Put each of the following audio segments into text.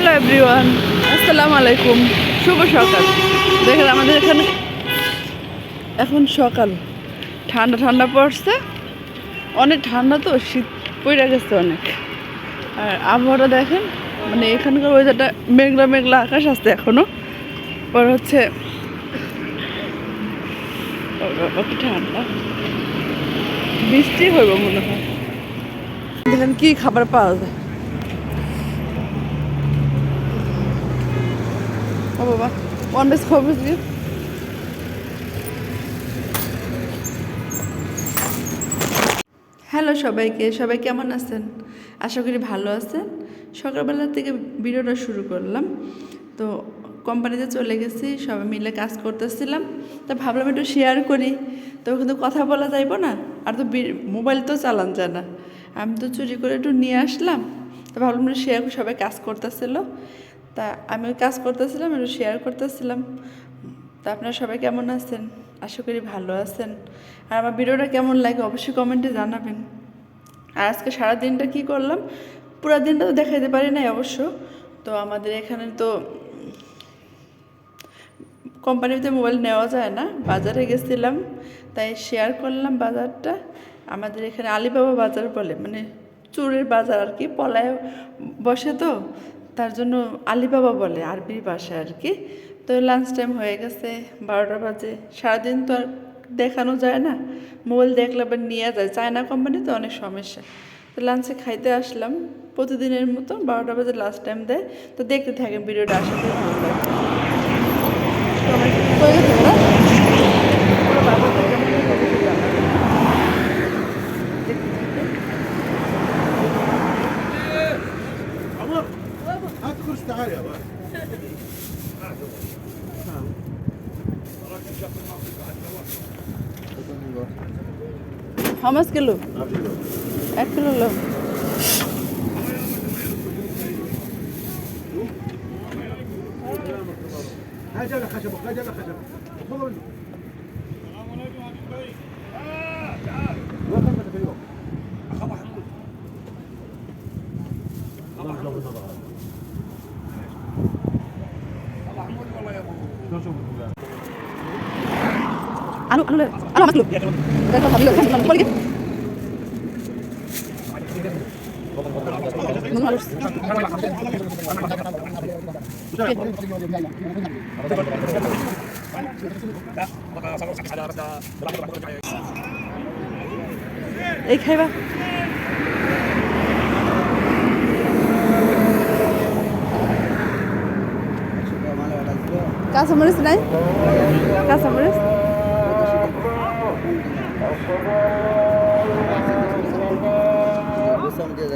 Hello everyone আসসালামু আলাইকুম শুভ সকাল। দেখেন আমাদের এখানে এখন সকাল। ঠান্ডা ঠান্ডা পড়ছে। অনেক ঠান্ডা তো, শীত পড়ে গেছে অনেক। আর আবহাওয়াটা দেখেন মানে এখানকার ওয়েদারটা মেঘলা মেঘলা আকাশ আসছে এখনও পর হচ্ছে ঠান্ডা। বৃষ্টি হইব মনে হয়। দেখেন কি খাবার পাওয়া যায়? ও বাবা ওয়ান বেস খবর দিয়ে। হ্যালো সবাইকে, সবাই কেমন আছেন? আশা করি ভালো আছেন। সকালবেলা থেকে ভিডিওটা শুরু করলাম। তো কোম্পানিতে চলে গেছি, সবাই মিলে কাজ করতেছিলাম। তা ভাবলাম একটু শেয়ার করি। তো কিন্তু কথা বলা যাইব না, আর তো মোবাইল তো চালান যায় না। আমি তো চুরি করে একটু নিয়ে আসলাম। তো ভাবলাম শেয়ার সবাই কাজ করতেছিল। তা আমি কাজ করতেছিলাম, একটু শেয়ার করতেছিলাম। তা আপনারা সবাই কেমন আছেন? আশা করি ভালো আছেন। আর আমার ভিডিওটা কেমন লাগে অবশ্যই কমেন্টে জানাবেন। আর আজকে সারা দিনটা কি করলাম? পুরো দিনটা তো দেখাইতে পারি নাই অবশ্য। তো আমাদের এখানে তো কোম্পানিতে মোবাইল নেওয়া যায় না, বাজারে গেছিলাম। তাই শেয়ার করলাম বাজারটা। আমাদের এখানে আলিবাবা বাজার বলে মানে চুরের বাজার আর কি, পলায় বসে তো। তার জন্য আলিবাবা বলে আরবির ভাষায় আর কি। তো লাঞ্চ টাইম হয়ে গেছে, বারোটা বাজে। সারাদিন তো আর দেখানো যায় না। মোবাইল দেখলে আবার নিয়ে যায়। চায়না কোম্পানি তো অনেক সমস্যা। তো লাঞ্চে খাইতে আসলাম। প্রতিদিনের মতো বারোটা বাজে লাস্ট টাইম দেয়। তো দেখতে থাকেন, ভিডিওটা করি ভালো লাগবে। تذكرش تعال يا بابا How much kilo? Kilo جاب خشبك لا خشبك আলু আলু আলু আমার এই খাইবা। কাঁচামরিচ নাই? কাঁচামরিচ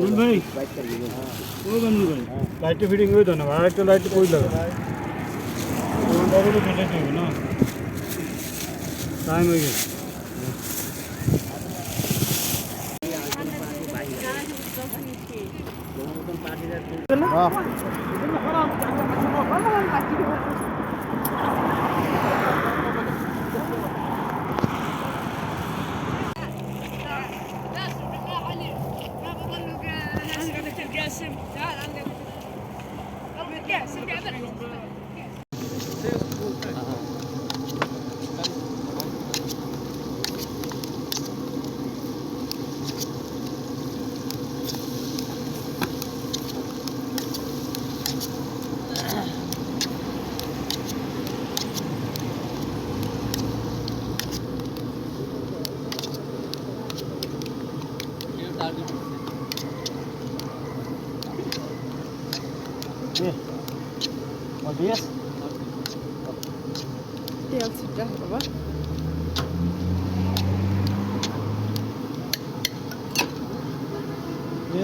আনন্দ ভাই। ও বন্ধু ভাই। লাইটটা ফিটিং করে দেন আর একটা লাইট কই লাগা ওটা ফিটিং হবে না। টাইম হয়ে গেছে। বাহ। Yeah. Olvídate. Biraz sıcak baba.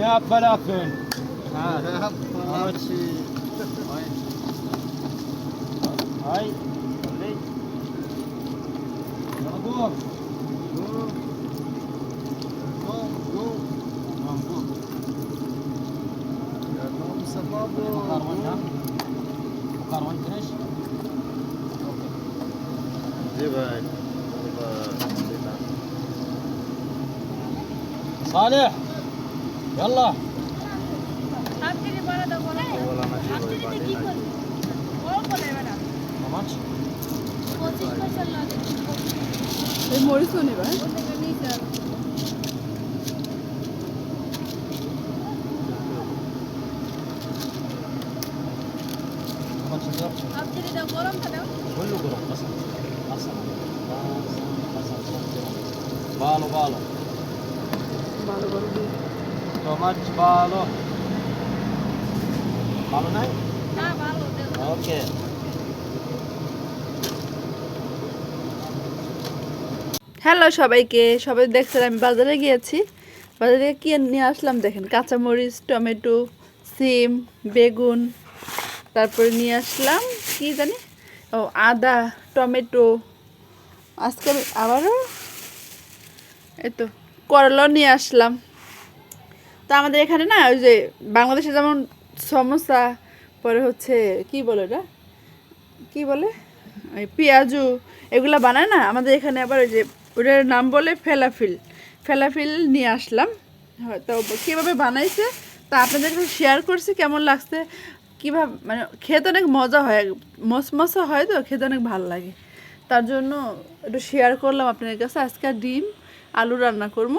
Ya falafel. Ha. Açı. Ay. Ay. Bravo. Bravo. Bravo. Bravo. বলে বলা না জি ভাই লাগে এই মরিচও নেবা হ্যাঁ? ও থেকে নিতে হবে আপনি দাও গরম ভালো ভালো ভালো ভালো নাই ওকে হ্যালো সবাইকে, সবাই দেখছেন আমি বাজারে গিয়েছি। বাজারে কি নিয়ে আসলাম দেখেন, কাঁচামরিচ, টমেটো, সিম, বেগুন, তারপরে নিয়ে আসলাম, কি জানি? ও আদা টমেটো। আজকে আমি আবারও? এই তো করলাও নিয়ে আসলাম। তো আমাদের এখানে না ওই যে বাংলাদেশে যেমন সমোসা পরে হচ্ছে কি বলে ওটা? কি বলে? ওই পেঁয়াজু এগুলো বানায় না আমাদের এখানে আবার ওই যে ওটার নাম বলে ফেলাফিল। ফেলাফিল নিয়ে আসলাম। হয় তো কীভাবে বানাইছে তা আপনাদের শেয়ার করছি কেমন লাগছে? কীভাবে মানে খেতে অনেক মজা হয় মসমসা হয় তো, খেতে অনেক ভালো লাগে। তার জন্য একটু শেয়ার করলাম আপনাদের কাছে। আজকে ডিম, আলু রান্না করব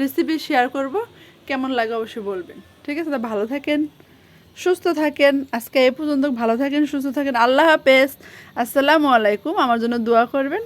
রেসিপি শেয়ার করব, কেমন লাগে অবশ্যই বলবেন। ঠিক আছে, তা ভালো থাকেন, সুস্থ থাকেন, আজকে এ পর্যন্ত ভালো থাকেন, সুস্থ থাকেন। আল্লাহ হাফেজ। আসসালামু আলাইকুম, আমার জন্য দোয়া করবেন।